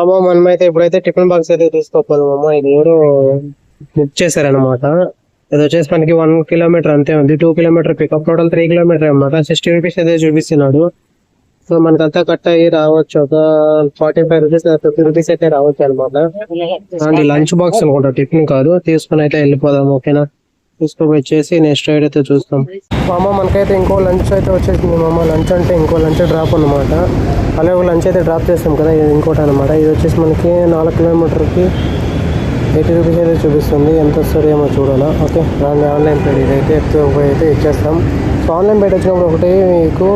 అమ్మ మనం అయితే ఇప్పుడైతే టిఫిన్ బాక్స్ అయితే తీసుకోపోదాం అమ్మ. ఇది ఎవరు బుక్ చేశారనమాట ఇది వచ్చేసి మనకి వన్ కిలోమీటర్ అంతే ఉంది. Two kilometre pickup total three kilometre అనమాట సిక్స్టీ రూపీస్ అయితే చూపిస్తున్నాడు. సో మనకంతా కట్ అయ్యి రావచ్చు. ఒక forty five rupees fifty rupees అయితే రావచ్చు అనమాట అండ్ లంచ్ బాక్స్ అనుకుంటా. టిఫిన్ కాదు. తీసుకుని అయితే వెళ్ళిపోదాం ఓకేనా? తీసుకొని వచ్చేసి నెక్స్ట్ రైడ్ అయితే చూస్తాం. మా అమ్మ మనకైతే ఇంకో లంచ్ అయితే వచ్చేసింది. మా అమ్మ లంచ్ అంటే ఇంకో లంచ్ డ్రాప్ అనమాట అలాగే లంచ్ అయితే డ్రాప్ చేస్తాం కదా ఇది ఇంకోటి అనమాట ఇది వచ్చేసి మనకి నాలుగు కిలోమీటర్కి ఎయిటీ రూపీస్ అయితే చూపిస్తుంది. ఎంత వస్తుంది ఏమో చూడాలా. ఓకే దాన్ని ఆన్లైన్ పేడ్ ఇదైతే అయితే ఇచ్చేస్తాం. సో ఆన్లైన్ పేడ్ వచ్చినప్పుడు ఒకటి మీకు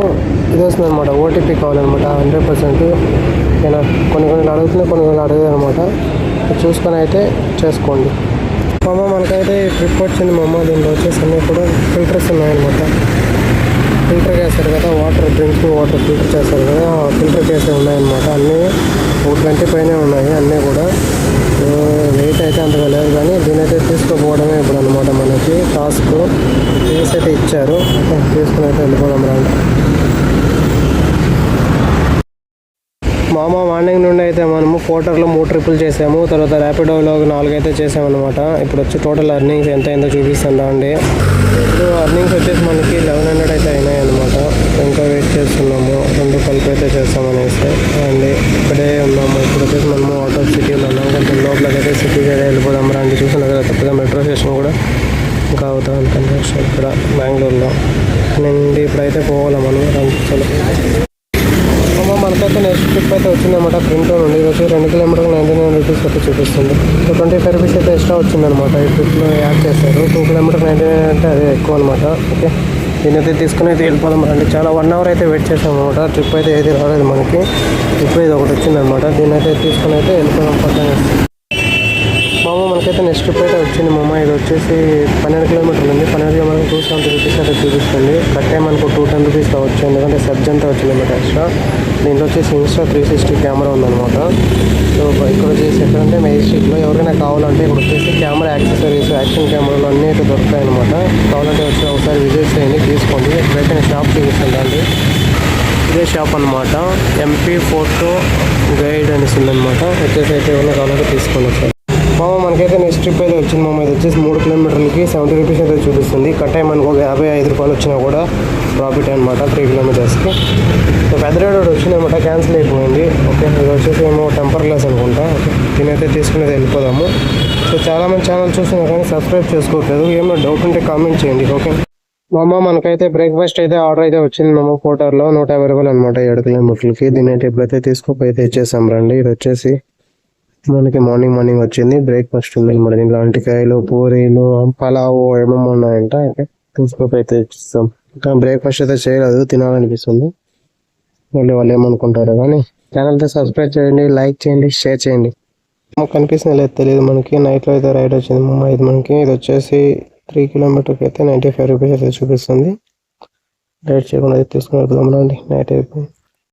ఇది వస్తుంది అనమాట ఓటీపీ కావాలన్నమాట. హండ్రెడ్ పర్సెంట్ ఓకేనా కొన్ని కొన్ని అడుగుతున్నాయి కొన్ని కొన్ని అడగదు అనమాట చూసుకొని అయితే చేసుకోండి. మా అమ్మ మనకైతే ట్రిప్ వచ్చింది మా అమ్మ దీంట్లో వచ్చేసి అన్నీ కూడా ఫిల్టర్స్ ఉన్నాయన్నమాట. ఫిల్టర్ చేస్తారు కదా వాటర్ డ్రింకింగ్ వాటర్ ఫిల్టర్ చేస్తారు కదా ఫిల్టర్ చేసే ఉన్నాయన్నమాట. అన్నీ ఒక ట్వంటీ పైన ఉన్నాయి అన్నీ కూడా. వెయిట్ అయితే అంతగా లేదు కానీ దీని అయితే తీసుకోపోవడమే ఇప్పుడు అనమాట మనకి. టాస్క్ ఫీస్ అయితే ఇచ్చారు. తీసుకుని అయితే వెళ్ళిపోదాం రండి మామ మార్నింగ్ నుండి అయితే మనము కోటర్లో మూడు ట్రిపుల్ చేసాము. తర్వాత ర్యాపిడోలో నాలుగు అయితే చేసామన్నమాట. ఇప్పుడు వచ్చి టోటల్ అర్నింగ్స్ ఎంత అయిందో చూపిస్తుందా అండి ఇప్పుడు అర్నింగ్స్ వచ్చేసి మనకి లెవెన్ హండ్రెడ్ అయితే అయినాయి అనమాట ఇంకా వెయిట్ చేస్తున్నాము. రెండు కలిపి అయితే చేస్తామనేసి. అండి ఇక్కడే ఉన్నాము. ఇప్పుడు వచ్చేసి మనము అవుట్ ఆఫ్ సిటీలో ఉన్నాము. కొంచెం లోపలికి అయితే సిటీ సైడ్ వెళ్ళిపోదాం రండి. చూసిన కదా తప్పగా మెట్రో స్టేషన్ కూడా ఇంకా అవుతా. ఉంటుంది ఇక్కడ బెంగళూరులో నేను ఇప్పుడైతే పోవాలి మనం? రండి అమ్మ మనకైతే నెక్స్ట్ ట్రిప్ అయితే వచ్చిందన్నమాట. ప్రింట్ నుండి ఇది వచ్చి రెండు కిలోమీటర్లు నైంటీ నైన్ రూపీస్ అయితే చూపిస్తుంది. సో ట్వంటీ ఫైవ్ రూపీస్ అయితే ఎక్స్ట్రా వచ్చిందనమాట ఈ ట్రిప్లో యాడ్ చేస్తారు టూ కిలోమీటర్ నైంటీ నైన్ అంటే అదే ఎక్కువ అనమాట ఓకే. దీని అయితే తీసుకుని అయితే వెళ్ళిపోదాం చాలా వన్ అవర్ అయితే వెయిట్ చేసాం అనమాట ట్రిప్ అయితే ఏది రాలేదు మనకి. ట్రిప్ ఇది ఒకటి వచ్చిందనమాట దీని అయితే తీసుకుని అయితే వెళ్ళిపోదాం. పక్కన మామ మనకైతే నెక్స్ట్ ట్రిప్ అయితే వచ్చింది మామ. ఇది వచ్చేసి పన్నెండు కిలోమీటర్లు ఉంది. పన్నెండు కిలోమీటర్ టూ సెవెంటీ రూపీస్ అయితే చూపిస్తుంది. కట్టే మనకు టూ టెన్ రూపీస్ కావచ్చు ఎందుకంటే సబ్జ్ అంతా వచ్చింది అనమాట ఎక్స్ట్రా దీంట్లో వచ్చేసి ఇన్స్టా త్రీ సిక్స్టీ కెమెరా ఉందన్నమాట. సో ఇక్కడ వచ్చేసి ఎక్కడంటే మెజిస్ట్రిక్లో ఎవరైనా కావాలంటే ఇక్కడ వచ్చేసి కెమెరా యాక్సెసరీస్ యాక్షన్ కెమెరాలు అన్నీ అయితే దొరుకుతాయి అనమాట కావాలంటే వచ్చి ఒకసారి విజిట్ చేయండి తీసుకోండి. ఇప్పుడైతే షాప్ చూపిస్తుందండి ఇదే షాప్ అనమాట ఎంపీ ఫోటో గైడ్ అనేసి ఉందన్నమాట. వచ్చేసి అయితే ఏమైనా కావాలంటే తీసుకోండి సార్ మామ మనకైతే నెక్స్ట్ ట్రిప్ అయితే వచ్చింది మామ. ఇది వచ్చేసి మూడు కిలోమీటర్లకి సెవెంటీ రూపీస్ అయితే చూపిస్తుంది. కట్ అయ్యి మనకు ఒక యాభై ఐదు రూపాయలు వచ్చినా కూడా ప్రాఫిట్ అనమాట త్రీ కిలోమీటర్స్కి సో పెద్ద రోడ్ వచ్చిందనమాట క్యాన్సిల్ అయిపోయింది. ఓకే ఇది వచ్చేసి ఏమో టెంపర్ గ్లాస్ అనుకుంటా. ఓకే దీనైతే తీసుకునేది వెళ్ళిపోదాము. సో చాలా మంది ఛానల్ చూస్తున్నారు కానీ సబ్స్క్రైబ్ చేసుకోవట్లేదు. ఏమైనా డౌట్ ఉంటే కామెంట్ చేయండి. ఓకే మామ మనకైతే బ్రేక్ఫాస్ట్ అయితే ఆర్డర్ అయితే వచ్చింది మామ కోటర్లో నూట యాభై రూపాయలు అనమాట ఏడు కిలోమీటర్లకి. దీని అయితే ఎప్పుడైతే తీసుకోపోయి అయితే ఇచ్చేసాం రండి ఇది వచ్చేసి మనకి మార్నింగ్ మార్నింగ్ వచ్చింది. బ్రేక్ఫాస్ట్ ఉంది అనమాట. దీంట్లో అంటికాయలు పూరీలు పలావు ఏమేమి ఉన్నాయంట. అయితే అయితే ఇస్తాం ఇంకా బ్రేక్ఫాస్ట్ అయితే చేయలేదు తినాలనిపిస్తుంది. మళ్ళీ వాళ్ళు ఏమనుకుంటారు కానీ ఛానల్తో సబ్స్క్రైబ్ చేయండి లైక్ చేయండి షేర్ చేయండి. మాకు కనిపిస్తుంది లేదు తెలియదు మనకి. నైట్లో అయితే రైడ్ వచ్చింది. మా ఇది మనకి. ఇది వచ్చేసి త్రీ కిలోమీటర్కి అయితే నైంటీ ఫైవ్ రూపీస్ అయితే చూపిస్తుంది. రైడ్ చేయకుండా అయితే తీసుకుని వెళ్దాం రండి. నైట్ అయిపోయింది.